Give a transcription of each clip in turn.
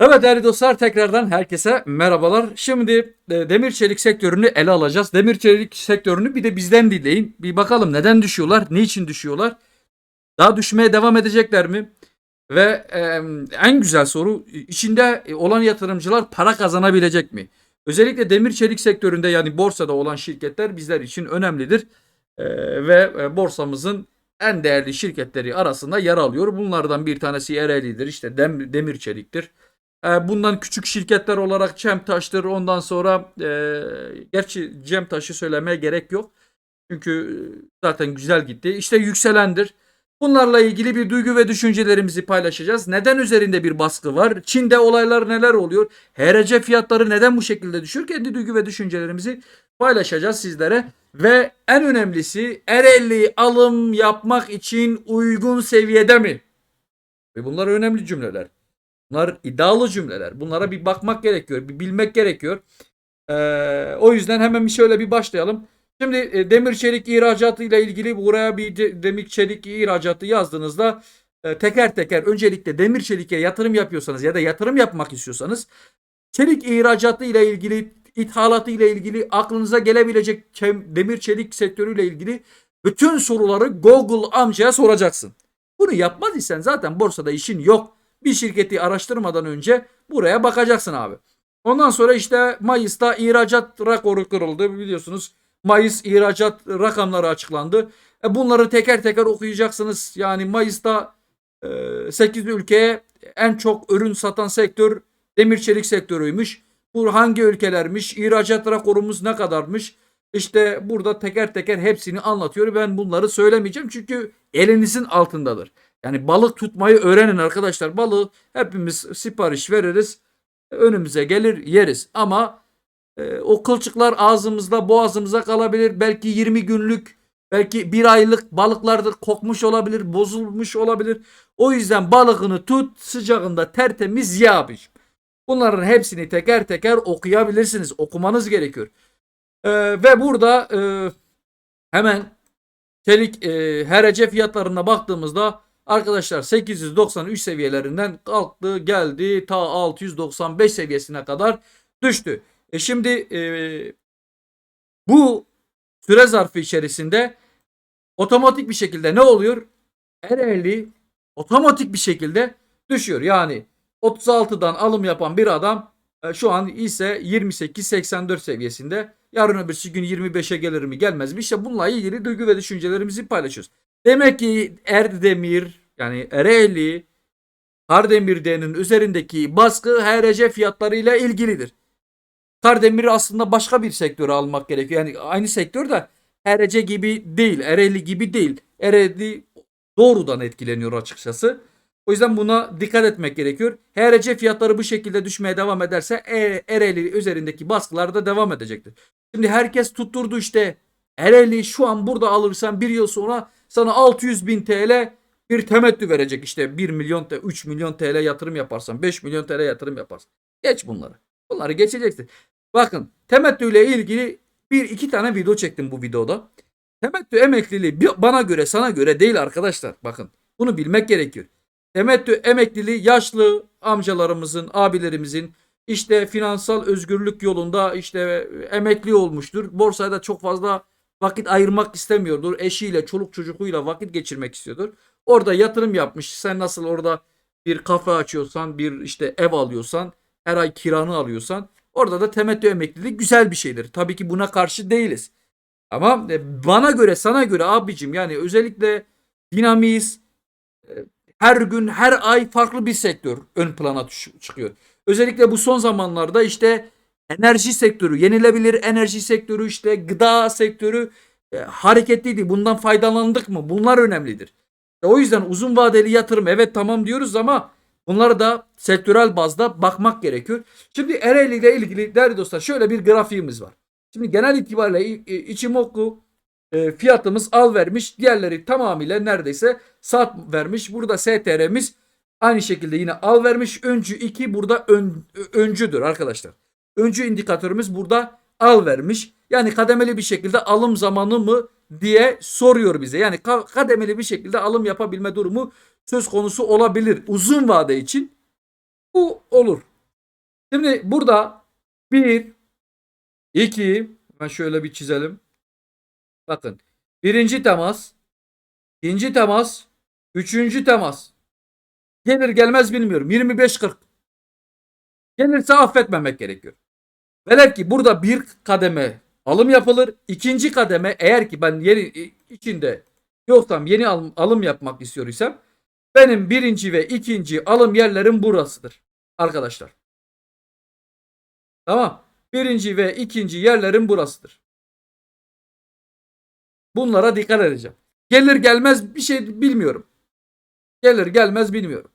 Evet değerli dostlar tekrardan herkese merhabalar. Şimdi e, demir çelik sektörünü ele alacağız. Demir çelik sektörünü bir de bizden dinleyin. Bir bakalım neden düşüyorlar, niçin düşüyorlar? Daha düşmeye devam edecekler mi? Ve e, en güzel soru içinde olan yatırımcılar para kazanabilecek mi? Özellikle demir çelik sektöründe yani borsada olan şirketler bizler için önemlidir. E, ve e, borsamızın en değerli şirketleri arasında yer alıyor. Bunlardan bir tanesi Ereğli'dir. İşte dem, demir çeliktir. E, bundan küçük şirketler olarak Cemtaş'tır. Ondan sonra e, gerçi Cemtaş'ı söylemeye gerek yok. Çünkü zaten güzel gitti. İşte yükselendir. Bunlarla ilgili bir duygu ve düşüncelerimizi paylaşacağız. Neden üzerinde bir baskı var? Çin'de olaylar neler oluyor? HRC fiyatları neden bu şekilde düşüyor? Kendi duygu ve düşüncelerimizi paylaşacağız sizlere. Ve en önemlisi Ereğli alım yapmak için uygun seviyede mi? Ve bunlar önemli cümleler. Bunlar iddialı cümleler. Bunlara bir bakmak gerekiyor, bir bilmek gerekiyor. Ee, o yüzden hemen şöyle bir başlayalım. Şimdi e, demir çelik ihracatı ile ilgili buraya bir de- demir çelik ihracatı yazdığınızda e, teker teker öncelikle demir çeliğe yatırım yapıyorsanız ya da yatırım yapmak istiyorsanız çelik ihracatı ile ilgili ithalatı ile ilgili aklınıza gelebilecek demir çelik sektörüyle ilgili bütün soruları Google amcaya soracaksın. Bunu yapmaz isen zaten borsada işin yok. Bir şirketi araştırmadan önce buraya bakacaksın abi. Ondan sonra işte Mayıs'ta ihracat rekoru kırıldı biliyorsunuz. Mayıs ihracat rakamları açıklandı. E bunları teker teker okuyacaksınız. Yani Mayıs'ta e, 8 ülkeye en çok ürün satan sektör demir çelik sektörüymüş. Bu hangi ülkelermiş? İhracat rakorumuz ne kadarmış? İşte burada teker teker hepsini anlatıyor. Ben bunları söylemeyeceğim çünkü elinizin altındadır. Yani balık tutmayı öğrenin arkadaşlar. Balığı hepimiz sipariş veririz. Önümüze gelir yeriz. Ama e, o kılçıklar ağzımızda boğazımıza kalabilir. Belki 20 günlük belki bir aylık balıklardır kokmuş olabilir bozulmuş olabilir. O yüzden balığını tut sıcağında tertemiz ye. Bunların hepsini teker teker okuyabilirsiniz. Okumanız gerekiyor. E, ve burada e, hemen çelik e, HRC fiyatlarına baktığımızda arkadaşlar 893 seviyelerinden kalktı geldi ta 695 seviyesine kadar düştü. E şimdi e, bu süre zarfı içerisinde otomatik bir şekilde ne oluyor? Ereğli otomatik bir şekilde düşüyor. Yani 36'dan alım yapan bir adam e, şu an ise 28-84 seviyesinde. Yarın öbürsü gün 25'e gelir mi gelmez mi? İşte bununla ilgili duygu ve düşüncelerimizi paylaşıyoruz. Demek ki Erdemir yani Ereğli Kardemir'denin üzerindeki baskı HRC fiyatlarıyla ilgilidir. Kardemir aslında başka bir sektöre almak gerekiyor. Yani aynı sektör de HRC gibi değil, Ereğli gibi değil. Ereğli doğrudan etkileniyor açıkçası. O yüzden buna dikkat etmek gerekiyor. HRC fiyatları bu şekilde düşmeye devam ederse E- Ereğli üzerindeki baskılar da devam edecektir. Şimdi herkes tutturdu işte Ereğli şu an burada alırsan bir yıl sonra sana 600 bin TL bir temettü verecek. İşte 1 milyon, 3 milyon TL yatırım yaparsan, 5 milyon TL yatırım yaparsan. Geç bunları. Bunları geçeceksin. Bakın temettü ile ilgili bir iki tane video çektim bu videoda. Temettü emekliliği bana göre sana göre değil arkadaşlar. Bakın bunu bilmek gerekiyor. Temettü emekliliği yaşlı amcalarımızın, abilerimizin işte finansal özgürlük yolunda işte emekli olmuştur. Borsaya da çok fazla vakit ayırmak istemiyordur. Eşiyle, çoluk çocuğuyla vakit geçirmek istiyordur. Orada yatırım yapmış. Sen nasıl orada bir kafe açıyorsan, bir işte ev alıyorsan, her ay kiranı alıyorsan orada da temettü emekliliği güzel bir şeydir. Tabii ki buna karşı değiliz. Ama e, bana göre, sana göre abicim yani özellikle dinamiz e, her gün, her ay farklı bir sektör ön plana çıkıyor. Özellikle bu son zamanlarda işte enerji sektörü, yenilebilir enerji sektörü, işte gıda sektörü e, hareketliydi. Bundan faydalandık mı? Bunlar önemlidir. E, O yüzden uzun vadeli yatırım evet tamam diyoruz ama bunlara da sektörel bazda bakmak gerekiyor. Şimdi Ereğli ile ilgili değerli dostlar şöyle bir grafiğimiz var. Şimdi genel itibariyle İçimoku e, fiyatımız al vermiş. Diğerleri tamamıyla neredeyse sat vermiş. Burada STR'miz aynı şekilde yine al vermiş. Öncü 2 burada ön, öncüdür arkadaşlar. Öncü indikatörümüz burada al vermiş. Yani kademeli bir şekilde alım zamanı mı diye soruyor bize. Yani ka- kademeli bir şekilde alım yapabilme durumu söz konusu olabilir. Uzun vade için Bu olur. Şimdi burada 1 2 ben şöyle bir çizelim. Bakın. Birinci temas, ikinci temas, üçüncü temas. Gelir gelmez bilmiyorum. 25-40. Gelirse affetmemek gerekiyor. Velev ki burada bir kademe alım yapılır. İkinci kademe eğer ki ben yeni içinde yoksam yeni alım, alım yapmak istiyorsam benim birinci ve ikinci alım yerlerim burasıdır. Arkadaşlar. Tamam. Birinci ve ikinci yerlerim burasıdır. Bunlara dikkat edeceğim. Gelir gelmez bir şey bilmiyorum. Gelir gelmez bilmiyorum.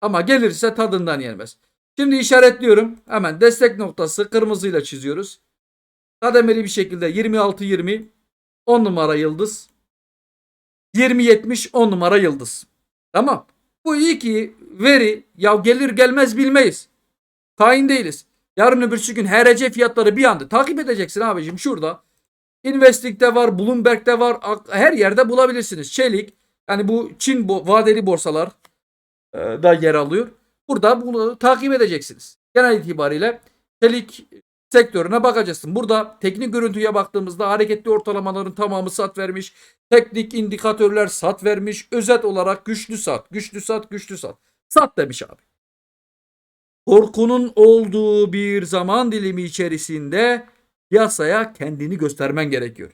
Ama gelirse tadından yenmez. Şimdi işaretliyorum. Hemen destek noktası kırmızıyla çiziyoruz. Kademeli bir şekilde 26-20 10 numara yıldız. 20-70 10 numara yıldız. Tamam. Bu iyi ki veri ya gelir gelmez bilmeyiz. Kain değiliz. Yarın öbürsü gün HRC fiyatları bir anda takip edeceksin abicim şurada. Investing'de var, Bloomberg'de var, her yerde bulabilirsiniz. Çelik, yani bu Çin bo- vadeli borsalar e, da yer alıyor. Burada bunu takip edeceksiniz. Genel itibariyle çelik sektörüne bakacaksın. Burada teknik görüntüye baktığımızda hareketli ortalamaların tamamı sat vermiş. Teknik indikatörler sat vermiş. Özet olarak güçlü sat, güçlü sat, güçlü sat. Sat demiş abi. Korkunun olduğu bir zaman dilimi içerisinde piyasaya kendini göstermen gerekiyor.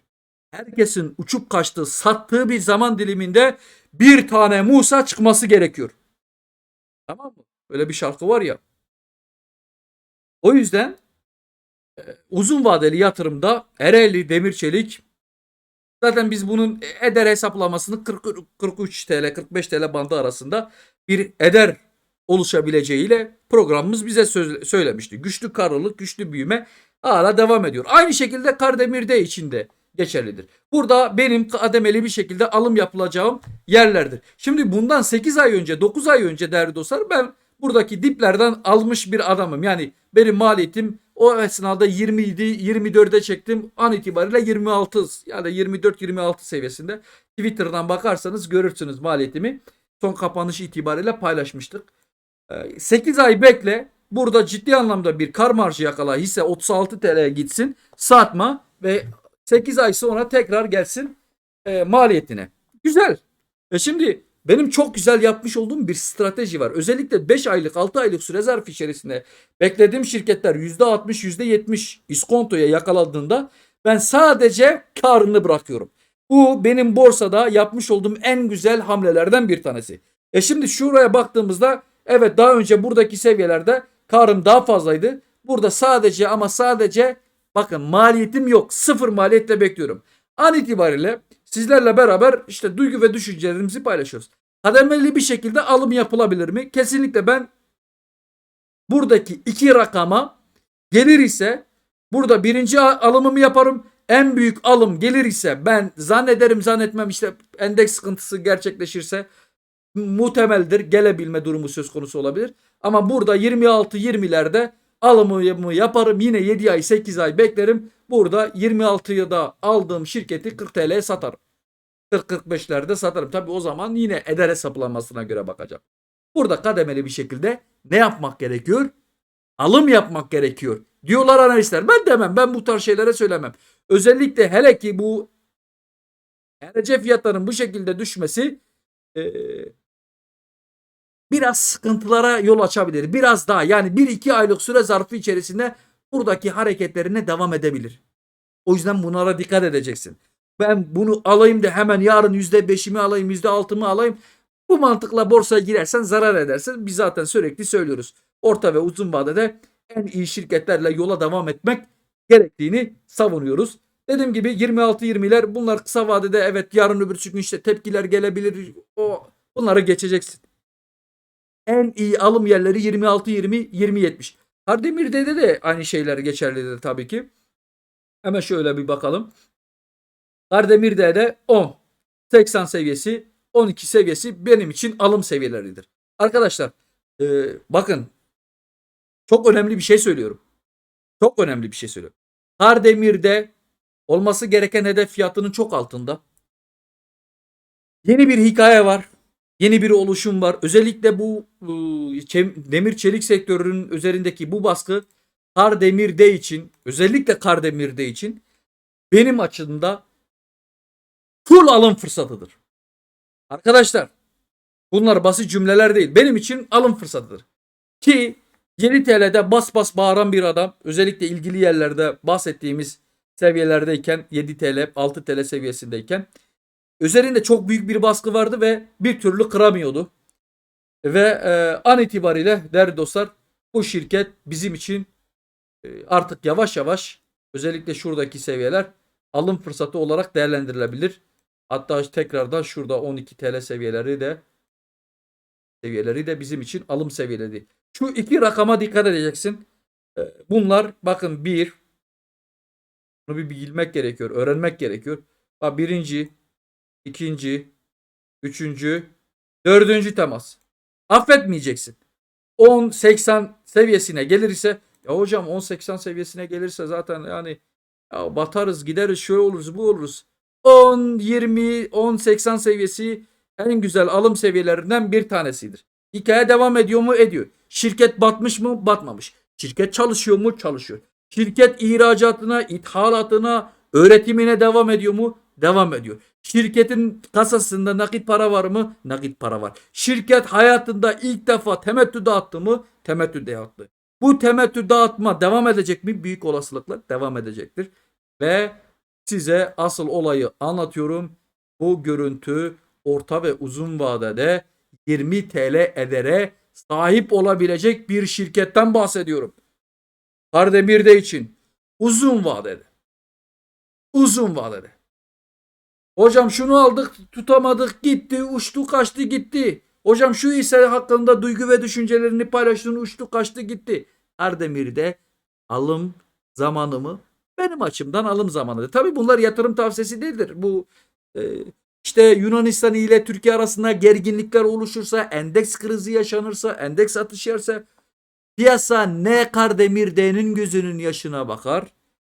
Herkesin uçup kaçtığı, sattığı bir zaman diliminde bir tane Musa çıkması gerekiyor. Tamam mı? Böyle bir şarkı var ya. O yüzden e, uzun vadeli yatırımda Ereğli Demir Çelik zaten biz bunun eder hesaplamasını 40, 43 TL 45 TL bandı arasında bir eder oluşabileceğiyle programımız bize söylemişti. Güçlü karlılık, güçlü büyüme hala devam ediyor. Aynı şekilde Kardemir'de içinde geçerlidir. Burada benim kademeli bir şekilde alım yapılacağım yerlerdir. Şimdi bundan 8 ay önce 9 ay önce değerli dostlar ben buradaki diplerden almış bir adamım. Yani benim maliyetim o esnada 20 idi 24'e çektim an itibariyle 26 ya da 24-26 seviyesinde. Twitter'dan bakarsanız görürsünüz maliyetimi. Son kapanış itibariyle paylaşmıştık. 8 ay bekle. Burada ciddi anlamda bir kar marjı yakala. Hisse 36 TL'ye gitsin. Satma ve 8 ay sonra tekrar gelsin e, maliyetine. Güzel. E şimdi benim çok güzel yapmış olduğum bir strateji var. Özellikle 5 aylık 6 aylık süre zarfı içerisinde beklediğim şirketler %60 %70 iskontoya yakaladığında ben sadece karını bırakıyorum. Bu benim borsada yapmış olduğum en güzel hamlelerden bir tanesi. E şimdi şuraya baktığımızda evet daha önce buradaki seviyelerde karım daha fazlaydı. Burada sadece ama sadece bakın maliyetim yok. Sıfır maliyetle bekliyorum. An itibariyle sizlerle beraber işte duygu ve düşüncelerimizi paylaşıyoruz. Kademeli bir şekilde alım yapılabilir mi? Kesinlikle ben buradaki iki rakama gelir ise burada birinci alımımı yaparım. En büyük alım gelir ise ben zannederim zannetmem işte endeks sıkıntısı gerçekleşirse muhtemeldir gelebilme durumu söz konusu olabilir. Ama burada 26-20'lerde alımımı yaparım. Yine 7 ay 8 ay beklerim. Burada 26'ya da aldığım şirketi 40 TL'ye satarım. 40-45'lerde satarım. Tabi o zaman yine eder hesaplamasına göre bakacağım. Burada kademeli bir şekilde ne yapmak gerekiyor? Alım yapmak gerekiyor. Diyorlar analistler. Ben demem. Ben bu tarz şeylere söylemem. Özellikle hele ki bu ERC fiyatlarının bu şekilde düşmesi e, biraz sıkıntılara yol açabilir. Biraz daha yani 1-2 aylık süre zarfı içerisinde buradaki hareketlerine devam edebilir. O yüzden bunlara dikkat edeceksin. Ben bunu alayım da hemen yarın %5'imi alayım, %6'mı alayım. Bu mantıkla borsaya girersen zarar edersin. Biz zaten sürekli söylüyoruz. Orta ve uzun vadede en iyi şirketlerle yola devam etmek gerektiğini savunuyoruz. Dediğim gibi 26-20'ler bunlar kısa vadede evet yarın öbür gün işte tepkiler gelebilir. O bunları geçeceksin. En iyi alım yerleri 26-20 20-70. Kardemir'de de aynı şeyler geçerlidir tabii ki. Hemen şöyle bir bakalım. Kardemir'de de 10. 80 seviyesi 12 seviyesi benim için alım seviyeleridir. Arkadaşlar e, bakın çok önemli bir şey söylüyorum. Çok önemli bir şey söylüyorum. Kardemir'de olması gereken hedef fiyatının çok altında. Yeni bir hikaye var. Yeni bir oluşum var. Özellikle bu e, demir çelik sektörünün üzerindeki bu baskı Kardemir'de için özellikle Kardemir'de için benim açımda full alım fırsatıdır. Arkadaşlar bunlar basit cümleler değil. Benim için alım fırsatıdır. Ki 7 TL'de bas bas bağıran bir adam özellikle ilgili yerlerde bahsettiğimiz seviyelerdeyken 7 TL 6 TL seviyesindeyken üzerinde çok büyük bir baskı vardı ve bir türlü kıramıyordu. Ve e, an itibariyle değerli dostlar bu şirket bizim için e, artık yavaş yavaş özellikle şuradaki seviyeler alım fırsatı olarak değerlendirilebilir. Hatta tekrardan şurada 12 TL seviyeleri de seviyeleri de bizim için alım seviyeleri. Şu iki rakama dikkat edeceksin. E, Bunlar bakın bir bunu bir bilmek gerekiyor, öğrenmek gerekiyor. Bak birinci, ikinci, üçüncü, dördüncü temas. Affetmeyeceksin. 10-80 seviyesine gelirse ya hocam 10-80 seviyesine gelirse zaten yani ya batarız gideriz şöyle oluruz bu oluruz. 10 20 10 80 seviyesi en güzel alım seviyelerinden bir tanesidir. Hikaye devam ediyor mu? Ediyor. Şirket batmış mı? Batmamış. Şirket çalışıyor mu? Çalışıyor. Şirket ihracatına, ithalatına, öğretimine devam ediyor mu? Devam ediyor. Şirketin kasasında nakit para var mı? Nakit para var. Şirket hayatında ilk defa temettü dağıttı mı? Temettü dağıttı. Bu temettü dağıtma devam edecek mi? Büyük olasılıkla devam edecektir. Ve size asıl olayı anlatıyorum. Bu görüntü orta ve uzun vadede 20 TL edere sahip olabilecek bir şirketten bahsediyorum. Kardemir'de için uzun vadede. Uzun vadede. Hocam şunu aldık tutamadık gitti uçtu kaçtı gitti. Hocam şu hisse hakkında duygu ve düşüncelerini paylaştın uçtu kaçtı gitti. Kardemir'de alım zamanı mı? Benim açımdan alım zamanıdır. Tabii bunlar yatırım tavsiyesi değildir. Bu e, işte Yunanistan ile Türkiye arasında gerginlikler oluşursa, endeks krizi yaşanırsa, endeks atış yerse piyasa ne Kardemir'de'nin gözünün yaşına bakar,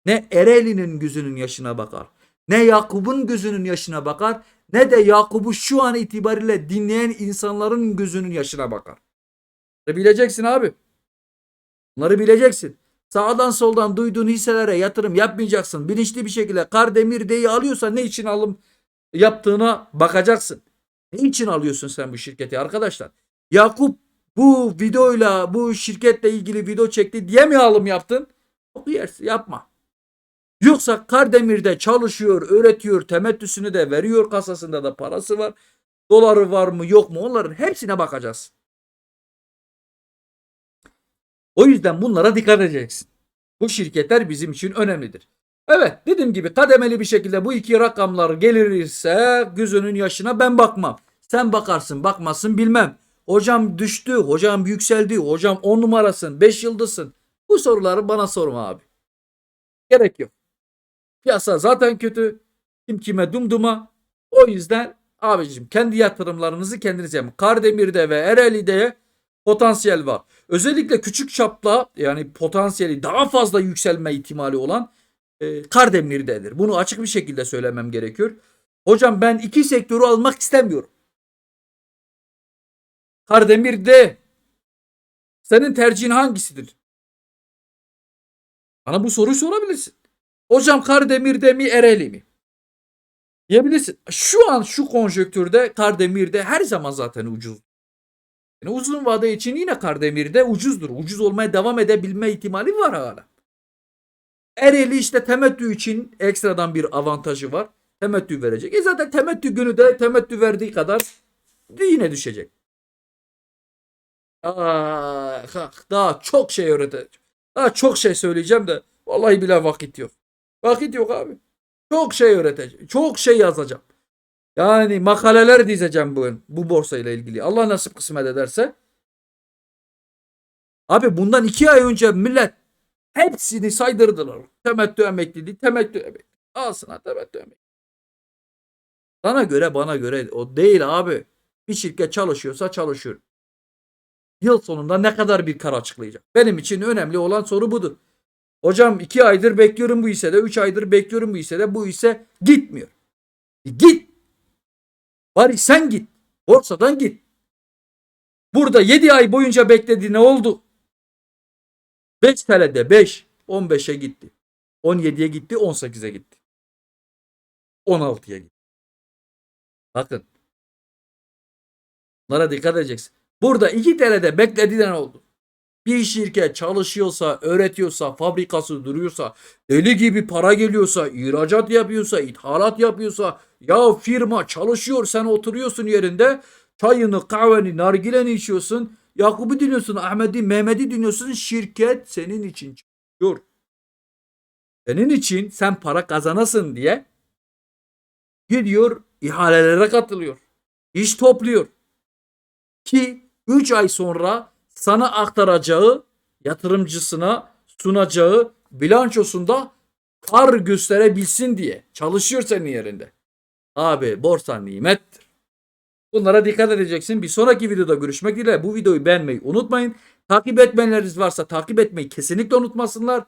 ne Ereğli'nin gözünün yaşına bakar, ne Yakup'un gözünün yaşına bakar, ne de Yakup'u şu an itibariyle dinleyen insanların gözünün yaşına bakar. E bileceksin abi. Bunları bileceksin. Sağdan soldan duyduğun hisselere yatırım yapmayacaksın. Bilinçli bir şekilde Kardemir'deyi alıyorsan ne için alım yaptığına bakacaksın. Ne için alıyorsun sen bu şirketi arkadaşlar? Yakup bu videoyla bu şirketle ilgili video çekti diye mi alım yaptın? Yok yersin yapma. Yoksa Kardemir'de çalışıyor, öğretiyor, temettüsünü de veriyor, kasasında da parası var. Doları var mı yok mu onların hepsine bakacağız. O yüzden bunlara dikkat edeceksin. Bu şirketler bizim için önemlidir. Evet dediğim gibi kademeli bir şekilde bu iki rakamlar gelirse gözünün yaşına ben bakmam. Sen bakarsın bakmazsın bilmem. Hocam düştü, hocam yükseldi, hocam 10 numarasın, 5 yıldızsın. Bu soruları bana sorma abi. Gerek yok. Piyasa zaten kötü. Kim kime dumduma. O yüzden abicim kendi yatırımlarınızı kendiniz yapın. Kardemir'de ve Ereğli'de potansiyel var. Özellikle küçük çapla yani potansiyeli daha fazla yükselme ihtimali olan e, Kardemir'dedir. Bunu açık bir şekilde söylemem gerekiyor. Hocam ben iki sektörü almak istemiyorum. Kardemir'de senin tercihin hangisidir? Bana bu soruyu sorabilirsin. Hocam Kardemir'de mi Ereğli mi? Diyebilirsin. Şu an şu konjöktürde Kardemir'de her zaman zaten ucuz. Yani uzun vade için yine Kardemir'de ucuzdur. Ucuz olmaya devam edebilme ihtimali var hala. Ereğli işte temettü için ekstradan bir avantajı var. Temettü verecek. E zaten temettü günü de temettü verdiği kadar yine düşecek. Aa, daha çok şey öğreteceğim. Daha çok şey söyleyeceğim de vallahi bile vakit yok. Vakit yok abi. Çok şey öğreteceğim. Çok şey yazacağım. Yani makaleler dizeceğim bu bu borsayla ilgili. Allah nasip kısmet ederse. Abi bundan iki ay önce millet hepsini saydırdılar. Temettü emekliliği, temettü emekli. Al sana temettü emekli. Sana göre bana göre o değil abi. Bir şirket çalışıyorsa çalışıyor. Yıl sonunda ne kadar bir kar açıklayacak? Benim için önemli olan soru budur. Hocam iki aydır bekliyorum bu hissede, üç aydır bekliyorum bu hissede, bu hisse gitmiyor. E git. Bari sen git. Borsadan git. Burada 7 ay boyunca bekledi ne oldu? 5 TL'de 5. 15'e gitti. 17'ye gitti. 18'e gitti. 16'ya gitti. Bakın. Bunlara dikkat edeceksin. Burada 2 TL'de bekledi de ne oldu? Bir şirket çalışıyorsa, öğretiyorsa, fabrikası duruyorsa, deli gibi para geliyorsa, ihracat yapıyorsa, ithalat yapıyorsa, ya firma çalışıyor sen oturuyorsun yerinde, çayını, kahveni, nargileni içiyorsun, Yakup'u dinliyorsun, Ahmet'i, Mehmet'i dinliyorsun, şirket senin için çalışıyor. Senin için sen para kazanasın diye gidiyor ihalelere katılıyor. İş topluyor. Ki 3 ay sonra sana aktaracağı yatırımcısına sunacağı bilançosunda kar gösterebilsin diye çalışıyor senin yerinde. Abi borsa nimettir. Bunlara dikkat edeceksin. Bir sonraki videoda görüşmek dileğiyle. Bu videoyu beğenmeyi unutmayın. Takip etmeyenleriniz varsa takip etmeyi kesinlikle unutmasınlar.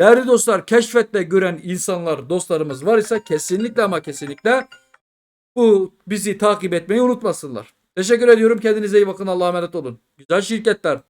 Değerli dostlar keşfetle gören insanlar dostlarımız var ise kesinlikle ama kesinlikle bu bizi takip etmeyi unutmasınlar. Teşekkür ediyorum. Kendinize iyi bakın. Allah'a emanet olun. Güzel şirketler.